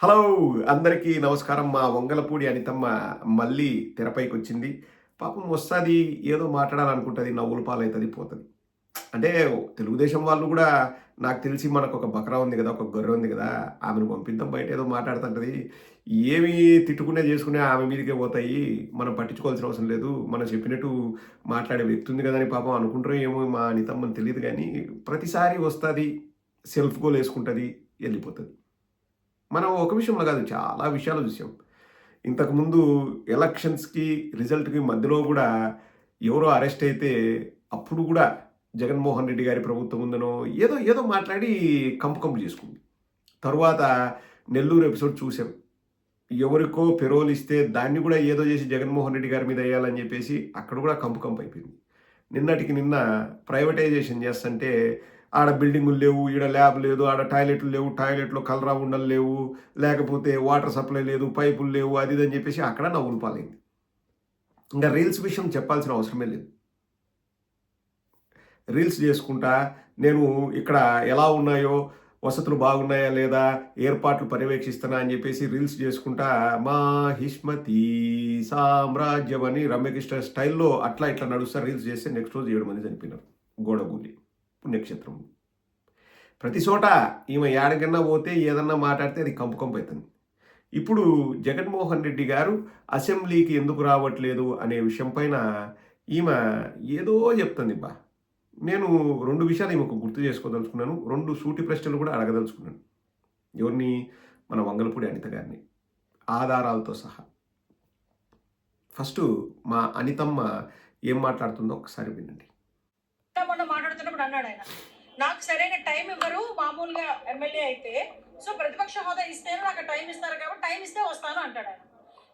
Hello అందరికీ నమస్కారం. మా వంగలపూడి అనితమ్మ మళ్ళీ తెరపైకి వచ్చింది పాపం వస్తుంది ఏదో మాట్లాడాలనుకుంటుంది నవ్వుల పాలవుతుంది పోతుంది. అంటే తెలుగుదేశం వాళ్ళు కూడా నాకు తెలిసి మనకు ఒక బకరా ఉంది కదా ఒక గొర్రె ఉంది కదా ఆమెను పంపిద్దాం బయట ఏదో మాట్లాడుతుంటది. ఏమి తిట్టుకునే చేసుకునే ఆమె మీదకే పోతాయి. మనం పట్టించుకోవాల్సిన అవసరం లేదు. మనం చెప్పినట్టు మాట్లాడే వ్యక్తి ఉంది కదా అని పాపం అనుకుంటారో ఏమో మా అనితమ్మని తెలియదు కానీ ప్రతిసారి వస్తుంది సెల్ఫ్ గోల్ వేసుకుంటుంది వెళ్ళిపోతుంది. మనం ఒక విషయంలో కాదు చాలా విషయాలు చూసాం. ఇంతకుముందు ఎలక్షన్స్కి రిజల్ట్కి మధ్యలో కూడా ఎవరో అరెస్ట్ అయితే అప్పుడు కూడా జగన్మోహన్ రెడ్డి గారి ప్రభుత్వం ఉందనో ఏదో ఏదో మాట్లాడి కంపు కంపు చేసుకుంది. తరువాత నెల్లూరు ఎపిసోడ్ చూసాం. ఎవరికో పెరోల్ ఇస్తే దాన్ని కూడా ఏదో చేసి జగన్మోహన్ రెడ్డి గారి మీద వేయాలని చెప్పేసి అక్కడ కూడా కంపు కంపు అయిపోయింది. నిన్నటికి నిన్న ప్రైవేటైజేషన్ చేస్తుంటే ఆడ బిల్డింగులు లేవు ఈడ ల్యాబ్ లేదు ఆడ టాయిలెట్లు లేవు టాయిలెట్లో కలరా ఉండలు లేవు లేకపోతే వాటర్ సప్లై లేదు పైపులు లేవు అది ఇది అని చెప్పేసి అక్కడ నవ్వులు పాలైంది. ఇంకా రీల్స్ విషయం చెప్పాల్సిన అవసరమే లేదు. రీల్స్ చేసుకుంటా నేను ఇక్కడ ఎలా ఉన్నాయో వసతులు బాగున్నాయా లేదా ఏర్పాట్లు పర్యవేక్షిస్తున్నా అని చెప్పేసి రీల్స్ చేసుకుంటా మా హిష్మతి సామ్రాజ్యం అని రమ్యకృష్ణ స్టైల్లో అట్లా ఇట్లా నడుస్తా రీల్స్ చేస్తే నెక్స్ట్ రోజు ఏడు మంది చనిపోయినారు. గోడగూలి పుణ్యక్షేత్రం ప్రతి చోట ఈమె ఏడకన్నా పోతే ఏదన్నా మాట్లాడితే అది కంపు కంపు అవుతుంది. ఇప్పుడు జగన్మోహన్ రెడ్డి గారు అసెంబ్లీకి ఎందుకు రావట్లేదు అనే విషయం పైన ఈమె ఏదో చెప్తుంది బా నేను రెండు విషయాలు ఈమెకు గుర్తు చేసుకోదలుచుకున్నాను. రెండు సూటి ప్రశ్నలు కూడా అడగదలుచుకున్నాను. ఎవరిని? మన వంగలపూడి అనిత గారిని. ఆధారాలతో సహా. ఫస్ట్ మా అనితమ్మ ఏం మాట్లాడుతుందో ఒకసారి వినండి. మాట్లాడుతున్నప్పుడు అన్నాడు ఆయన. నాకు సరైన టైం ఇవ్వరు మామూలుగా ఎమ్మెల్యే అయితే. సో ప్రతిపక్ష హోదా ఇస్తేనే నాకు టైం ఇస్తారు కాబట్టి టైం ఇస్తే వస్తాను అంటాడు ఆయన.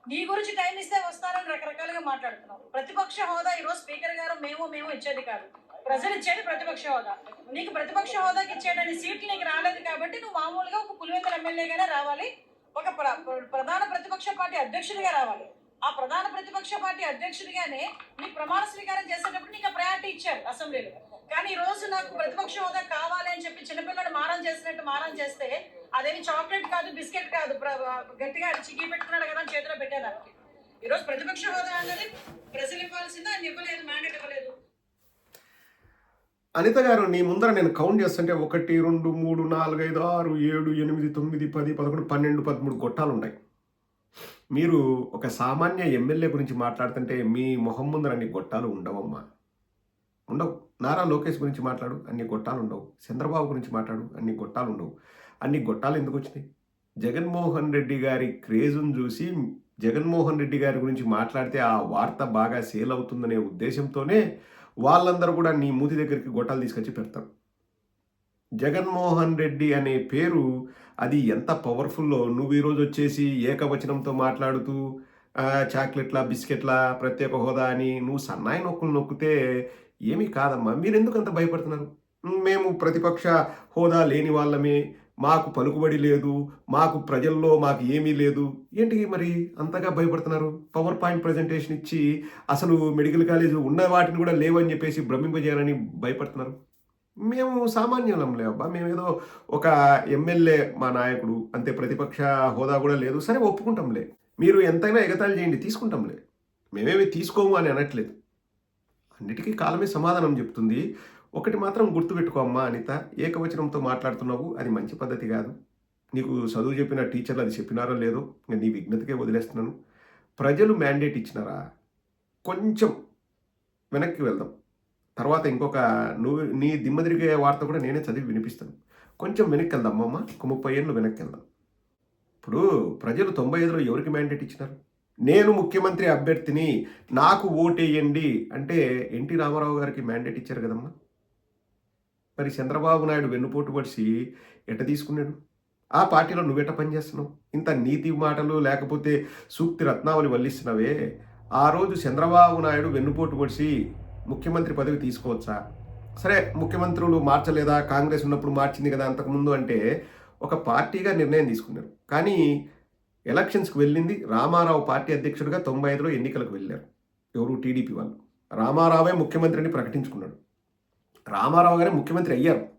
నీ గురించి టైం ఇస్తే వస్తానని రకరకాలుగా మాట్లాడుతున్నావు. ప్రతిపక్ష హోదా ఈరోజు స్పీకర్ గారు మేము మేము ఇచ్చేది కాదు. ప్రజలు ఇచ్చేది ప్రతిపక్ష హోదా. నీకు ప్రతిపక్ష హోదాకి ఇచ్చేటని సీట్లు నీకు రాలేదు కాబట్టి నువ్వు మామూలుగా ఒక పులివెందుల ఎమ్మెల్యేగానే రావాలి. ఒక ప్ర- ప్రధాన ప్రతిపక్ష పార్టీ అధ్యక్షుడిగా రావాలి. ఆ ప్రధాన ప్రతిపక్ష పార్టీ అధ్యక్షుడిగానే నీ ప్రమాణ స్వీకారం చేసేటప్పుడు నీకు ప్రయారిటీ ఇచ్చారు అసెంబ్లీలో. కానీ ఈ రోజు నాకు ప్రతిపక్ష హోదా కావాలి అని చెప్పి చిన్నపిల్లడు మారం చేసినట్టు మారం చేస్తే అదేమి చాక్లెట్ కాదు బిస్కెట్ కాదు గట్టిగా చిక్కి పెట్టుకున్నాడు కదా అని చేతిలో పెట్టేదానికి ఈ ఈరోజు ప్రతిపక్ష హోదా అన్నది ప్రజలు ఇవ్వాల్సింది ఆయన ఇవ్వలేదు మ్యాండేట్ ఇవ్వలేదు. అనిత గారు నీ ముందర నేను కౌంట్ చేస్తుంటే ఒకటి రెండు మూడు నాలుగు ఐదు ఆరు ఏడు ఎనిమిది తొమ్మిది పది పదకొండు పన్నెండు పదమూడు గొట్టాలు ఉన్నాయి మీరు ఒక సామాన్య ఎమ్మెల్యే గురించి మాట్లాడుతుంటే మీ మొహం ముందర అన్ని గొట్టాలు ఉండవమ్మా. ఉండవు. నారా లోకేష్ గురించి మాట్లాడు అన్ని గొట్టాలు ఉండవు. చంద్రబాబు గురించి మాట్లాడు అన్ని గొట్టాలు ఉండవు. అన్ని గొట్టాలు ఎందుకు వచ్చినాయి? జగన్మోహన్ రెడ్డి గారి క్రేజును చూసి జగన్మోహన్ రెడ్డి గారి గురించి మాట్లాడితే ఆ వార్త బాగా సేల్ అవుతుందనే ఉద్దేశంతోనే వాళ్ళందరూ కూడా నీ మూతి దగ్గరికి గొట్టాలు తీసుకొచ్చి పెడతారు. జగన్మోహన్ రెడ్డి అనే పేరు అది ఎంత పవర్ఫుల్లో నువ్వు ఈరోజు వచ్చేసి ఏకవచనంతో మాట్లాడుతూ చాక్లెట్ల బిస్కెట్ల ప్రత్యేక హోదా అని నువ్వు సన్నాయి నొక్కులు నొక్కితే ఏమీ కాదమ్మా. మీరు ఎందుకు అంత భయపడుతున్నారు? మేము ప్రతిపక్ష హోదా లేని వాళ్ళమే. మాకు పలుకుబడి లేదు. మాకు ప్రజల్లో మాకు ఏమీ లేదు. ఏంటి మరి అంతగా భయపడుతున్నారు? పవర్ పాయింట్ ప్రజెంటేషన్ ఇచ్చి అసలు మెడికల్ కాలేజ్ ఉన్న వాటిని కూడా లేవని చెప్పేసి భ్రమింపజేయాలని భయపడుతున్నారు? మేము సామాన్యులం లేవబ్బా మేమేదో ఒక ఎమ్మెల్యే మా నాయకుడు. అంతే. ప్రతిపక్ష హోదా కూడా లేదు. సరే ఒప్పుకుంటాంలే మీరు ఎంతైనా ఎగతాళి చేయండి. తీసుకుంటాంలే మేమేమి తీసుకోము అని అనట్లేదు. అన్నిటికీ కాలమే సమాధానం చెప్తుంది. ఒకటి మాత్రం గుర్తుపెట్టుకో అమ్మా అనిత ఏకవచనంతో మాట్లాడుతున్నావు అది మంచి పద్ధతి కాదు. నీకు చదువు చెప్పిన టీచర్లు అది చెప్పినారో లేదో నేను నీ విజ్ఞతకే వదిలేస్తున్నాను. ప్రజలు మ్యాండేట్ ఇచ్చినారా? కొంచెం వెనక్కి వెళ్దాం. తర్వాత ఇంకొక నువ్వు నీ దిమ్మ తిరిగే వార్త కూడా నేనే చదివి వినిపిస్తాను. కొంచెం వెనక్కి వెళ్దాం అమ్మమ్మ ఒక ముప్పై ఏళ్ళు వెనక్కి వెళ్దాం. ఇప్పుడు ప్రజలు తొంభై ఐదులో ఎవరికి మ్యాండేట్ ఇచ్చినారు? నేను ముఖ్యమంత్రి అభ్యర్థిని నాకు ఓటేయండి. అంటే ఎన్టీ రామారావు గారికి మ్యాండేట్ ఇచ్చారు కదమ్మా. మరి చంద్రబాబు నాయుడు వెన్నుపోటు పడిసి ఎట తీసుకున్నాడు? ఆ పార్టీలో నువ్వెట పనిచేస్తున్నావు? ఇంత నీతి మాటలు లేకపోతే సూక్తి రత్నావళి వల్లిస్తున్నావే. ఆ రోజు చంద్రబాబు నాయుడు వెన్నుపోటు పడిసి ముఖ్యమంత్రి పదవి తీసుకోవచ్చా? సరే ముఖ్యమంత్రులు మార్చలేదా? కాంగ్రెస్ ఉన్నప్పుడు మార్చింది కదా అంతకుముందు అంటే ఒక పార్టీగా నిర్ణయం తీసుకున్నారు. కానీ ఎలక్షన్స్కి వెళ్ళింది. రామారావు పార్టీ అధ్యక్షుడిగా తొంభై ఐదులో ఎన్నికలకు వెళ్ళారు. ఎవరు? టీడీపీ వాళ్ళు. రామారావే ముఖ్యమంత్రిని ప్రకటించుకున్నాడు. రామారావు గారే ముఖ్యమంత్రి అయ్యారు.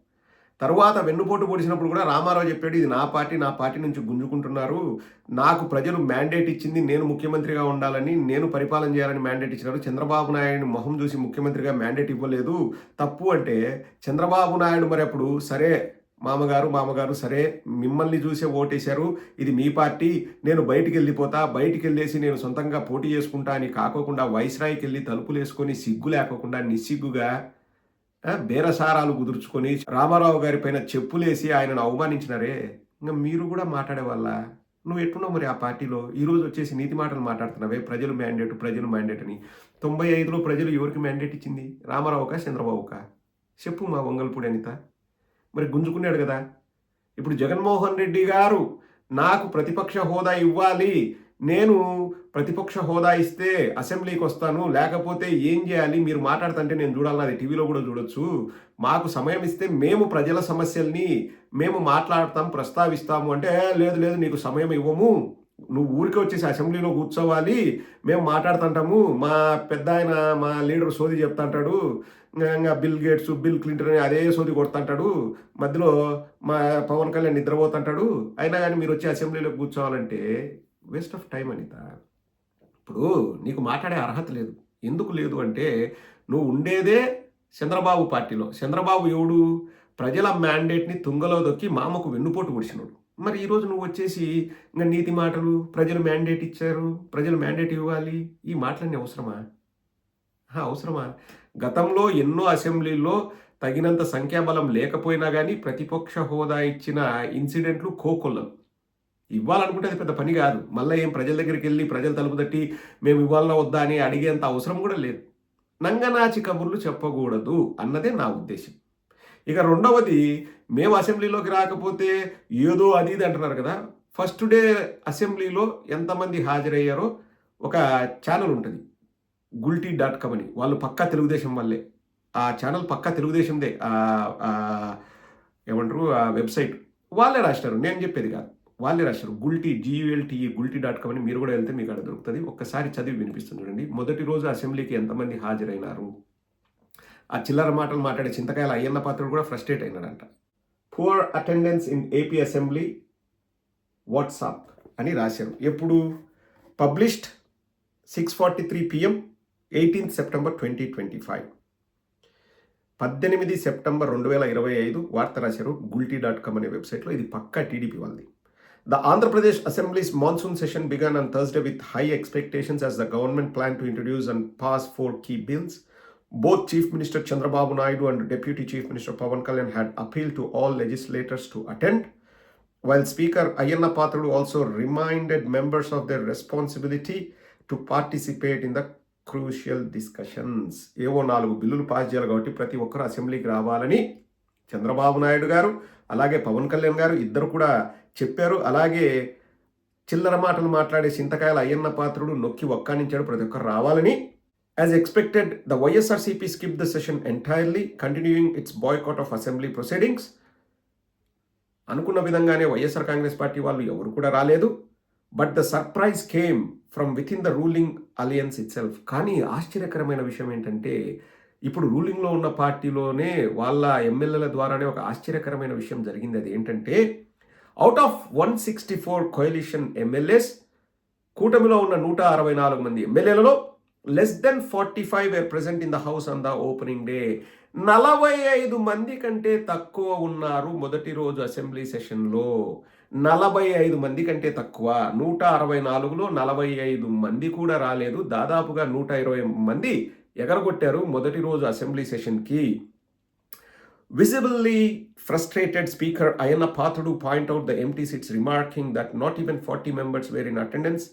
తరువాత వెన్నుపోటు పొడిచినప్పుడు కూడా రామారావు చెప్పాడు ఇది నా పార్టీ నా పార్టీ నుంచి గుంజుకుంటున్నారు. నాకు ప్రజలు మ్యాండేట్ ఇచ్చింది నేను ముఖ్యమంత్రిగా ఉండాలని నేను పరిపాలన చేయాలని మ్యాండేట్ ఇచ్చినారు. చంద్రబాబు నాయుడు మొహం చూసి ముఖ్యమంత్రిగా మ్యాండేట్ ఇవ్వలేదు. తప్పు అంటే చంద్రబాబు నాయుడు మరి అప్పుడు సరే మామగారు మామగారు సరే మిమ్మల్ని చూసే ఓటేశారు. ఇది మీ పార్టీ. నేను బయటికి వెళ్ళిపోతా. బయటికి వెళ్ళేసి నేను సొంతంగా పోటీ చేసుకుంటా అని కాకోకుండా వైస్రాయికి వెళ్ళి తలుపులు వేసుకొని సిగ్గు లేకోకుండా నిస్సిగ్గుగా బేరసారాలు కుదుర్చుకొని రామారావు గారి పైన చెప్పులేసి ఆయనను అవమానించినారే. ఇంకా మీరు కూడా మాట్లాడే వల్ల నువ్వు ఎట్టున్నావు మరి ఆ పార్టీలో? ఈ రోజు వచ్చేసి నీతి మాటలు మాట్లాడుతున్నావే. ప్రజలు మ్యాండేట్ ప్రజలు మ్యాండేట్ అని. తొంభై ఐదులో ప్రజలు ఎవరికి మ్యాండేట్ ఇచ్చింది? రామారావుకా చంద్రబాబుకా? చెప్పు మా వంగల్పూడి అనిత. మరి గుంజుకున్నాడు కదా. ఇప్పుడు జగన్మోహన్ రెడ్డి గారు నాకు ప్రతిపక్ష హోదా ఇవ్వాలి. నేను ప్రతిపక్ష హోదా ఇస్తే అసెంబ్లీకి వస్తాను. లేకపోతే ఏం చేయాలి? మీరు మాట్లాడుతుంటే నేను చూడాలి. అది టీవీలో కూడా చూడొచ్చు. మాకు సమయం ఇస్తే మేము ప్రజల సమస్యల్ని మేము మాట్లాడతాం ప్రస్తావిస్తాము. అంటే లేదు లేదు నీకు సమయం ఇవ్వము. నువ్వు ఊరికి వచ్చేసి అసెంబ్లీలో కూర్చోవాలి. మేము మాట్లాడుతుంటాము. మా పెద్ద ఆయన మా లీడర్ సోది చెప్తాంటాడు. ఇంకా బిల్ గేట్స్ బిల్ క్లింటన్ అని అదే సోది కొడుతుంటాడు. మధ్యలో మా పవన్ కళ్యాణ్ నిద్రపోతుంటాడు. అయినా కానీ మీరు వచ్చి అసెంబ్లీలో కూర్చోవాలంటే వేస్ట్ ఆఫ్ టైం అనిత. ఇప్పుడు నీకు మాట్లాడే అర్హత లేదు. ఎందుకు లేదు అంటే నువ్వు ఉండేదే చంద్రబాబు పార్టీలో. చంద్రబాబు ఎవడు? ప్రజల మ్యాండేట్ని తుంగలో దొక్కి మామకు వెన్నుపోటు పొడిచినాడు మరి ఈరోజు నువ్వు వచ్చేసి ఇంకా నీతి మాటలు ప్రజలు మ్యాండేట్ ఇచ్చారు ప్రజలు మ్యాండేట్ ఇవ్వాలి ఈ మాటలన్నీ అవసరమా? అవసరమా? గతంలో ఎన్నో అసెంబ్లీల్లో తగినంత సంఖ్యాబలం లేకపోయినా కానీ ప్రతిపక్ష హోదా ఇచ్చిన ఇన్సిడెంట్లు కోకొల్లలు ఇవ్వాలనుకుంటే అది పెద్ద పని కాదు. మళ్ళీ ఏం ప్రజల దగ్గరికి వెళ్ళి ప్రజలు తలుపు తట్టి మేము ఇవ్వాలన్నా వద్దా అని అడిగేంత అవసరం కూడా లేదు. నంగనాచి కబుర్లు చెప్పకూడదు అన్నదే నా ఉద్దేశం. ఇక రెండవది మేము అసెంబ్లీలోకి రాకపోతే ఏదో అది ఇది అంటున్నారు కదా. ఫస్ట్ డే అసెంబ్లీలో ఎంతమంది హాజరయ్యారో ఒక ఛానల్ ఉంటుంది. గుల్టీ డాట్ కామ్ అని. వాళ్ళు పక్కా తెలుగుదేశం వాళ్ళే. ఆ ఛానల్ పక్కా తెలుగుదేశందే. ఏమంటారు? ఆ వెబ్సైట్. వాళ్ళే రాసినారు నేను చెప్పేది కాదు. వాళ్ళే రాశారు Gulte GULTE Gulte dot com అని మీరు కూడా వెళ్తే మీకు అక్కడ దొరుకుతుంది. ఒక్కసారి చదివి వినిపిస్తుంది చూడండి. మొదటి రోజు అసెంబ్లీకి ఎంతమంది హాజరైనారు? ఆ చిల్లర మాటలు మాట్లాడే చింతకాయల అయ్యన్న పాత్రుడు కూడా frustrate అయినాడంట. Poor attendance in AP assembly WhatsApp అని రాశారు. ఎప్పుడు? Published six forty three PM eighteenth September twenty twenty five పద్దెనిమిది సెప్టెంబర్ రెండు వేల ఇరవై ఐదు వార్త రాశారు గుల్టీ డాట్ కామ్ అనే వెబ్సైట్లో ఇది పక్కా టీడీపీ వాళ్ళది. The Andhra Pradesh assembly's monsoon session began on Thursday with high expectations as the government plan to introduce and pass four key bills Both Chief Minister Chandrababu Naidu and Deputy Chief Minister Pavan Kalyan had appealed to all legislators to attend, while Speaker Ayanna Patradu also reminded members of their responsibility to participate in the crucial discussions ఏవో నాలుగు బిల్లులు pass చేయాలి కాబట్టి ప్రతి ఒక్కరు అసెంబ్లీకి రావాలని చంద్రబాబు నాయుడు గారు అలాగే పవన్ కళ్యాణ్ గారు ఇద్దరు కూడా చెప్పారు అలాగే చిల్లర మాటలు మాట్లాడే చింతకాయల అయ్యన్న పాత్రుడు నొక్కి ఒక్కానించాడు ప్రతి ఒక్కరు రావాలని As expected, the YSRCP skipped the session entirely, continuing its boycott of assembly proceedings. అనుకున్న విధంగానే వైఎస్ఆర్ కాంగ్రెస్ పార్టీ వాళ్ళు ఎవరు కూడా రాలేదు. But the surprise came from within the ruling alliance itself కానీ ఆశ్చర్యకరమైన విషయం ఏంటంటే ఇప్పుడు రూలింగ్లో ఉన్న పార్టీలోనే వాళ్ళ ఎమ్మెల్యేల ద్వారానే ఒక ఆశ్చర్యకరమైన విషయం జరిగింది. అది ఏంటంటే out of one sixty four coalition MLAs కూటమిలో ఉన్న నూట అరవై నాలుగు మంది ఎమ్మెల్యేలలో less than forty five were present in the house on the opening day నలభై ఐదు మంది కంటే తక్కువ ఉన్నారు మొదటి రోజు అసెంబ్లీ సెషన్లో. నలభై ఐదు మంది కంటే తక్కువ. నూట అరవై నాలుగులో నలభై ఐదు మంది కూడా రాలేదు. దాదాపుగా నూట ఇరవై మంది ఎగరగొట్టారు మొదటి రోజు అసెంబ్లీ సెషన్కి. Visibly frustrated speaker Ayana Pathudu point out the empty seats, remarking that not even 40 members were in attendance.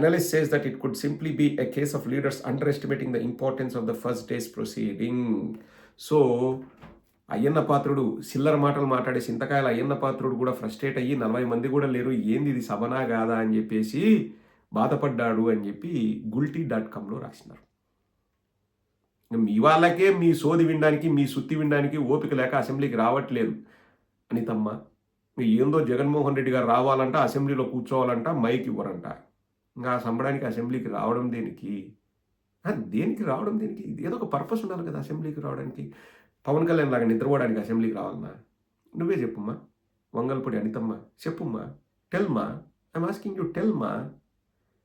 Analyst says that it could simply be a case of leaders underestimating the importance of the first day's proceeding. So, Ayyanna Patrudu చిల్లర మాటలు మాట్లాడే చింతకాయల అయ్యన్న పాత్రుడు కూడా frustrate అయ్యి నలభై మంది కూడా లేరు. ఏంది ఇది? సభనా కాదా? అని చెప్పేసి బాధపడ్డాడు అని చెప్పి గుల్టీ డాట్ కామ్లో రాసినారు. మీ వాళ్ళకే మీ సోది వినడానికి మీ సుత్తి వినడానికి ఓపిక లేక అసెంబ్లీకి రావట్లేదు అనితమ్మ. మీ ఏందో జగన్మోహన్ రెడ్డి గారు రావాలంట అసెంబ్లీలో కూర్చోవాలంట మైక్ ఇవ్వరంట. ఇంకా ఆ సంబడానికి అసెంబ్లీకి రావడం దేనికి దేనికి రావడం దేనికి? ఇది ఏదో ఒక పర్పస్ ఉండాలి కదా అసెంబ్లీకి రావడానికి. పవన్ కళ్యాణ్ లాగా నిద్రపోవడానికి అసెంబ్లీకి రావాలన్నా? నువ్వే చెప్పుమ్మా. వంగల్పొడి అనితమ్మా చెప్పుమ్మా టెల్మా ఐఎమ్ ఆస్కింగ్ యూ టెల్మా.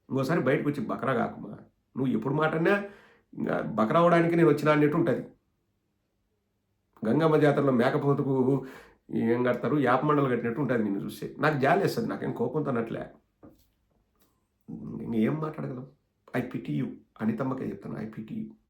ఇంకోసారి బయటకు వచ్చి బకరా కాకుమా నువ్వు ఎప్పుడు మాటన్నా ఇంకా బకరా అవడానికి నేను వచ్చినా అన్నట్టు ఉంటుంది. గంగమ్మ జాతరలో మేకపోతుకు ఏం కడతారు? యాప మండలు కట్టినట్టు ఉంటుంది నిన్ను చూస్తే. నాకు జాలేస్తుంది నాకేం కోపంతో తనట్లే ఇంకేం మాట్లాడగలం ఐ పిటి యూ. అనితమ్మకే చెప్తాను ఐ పిటి యూ.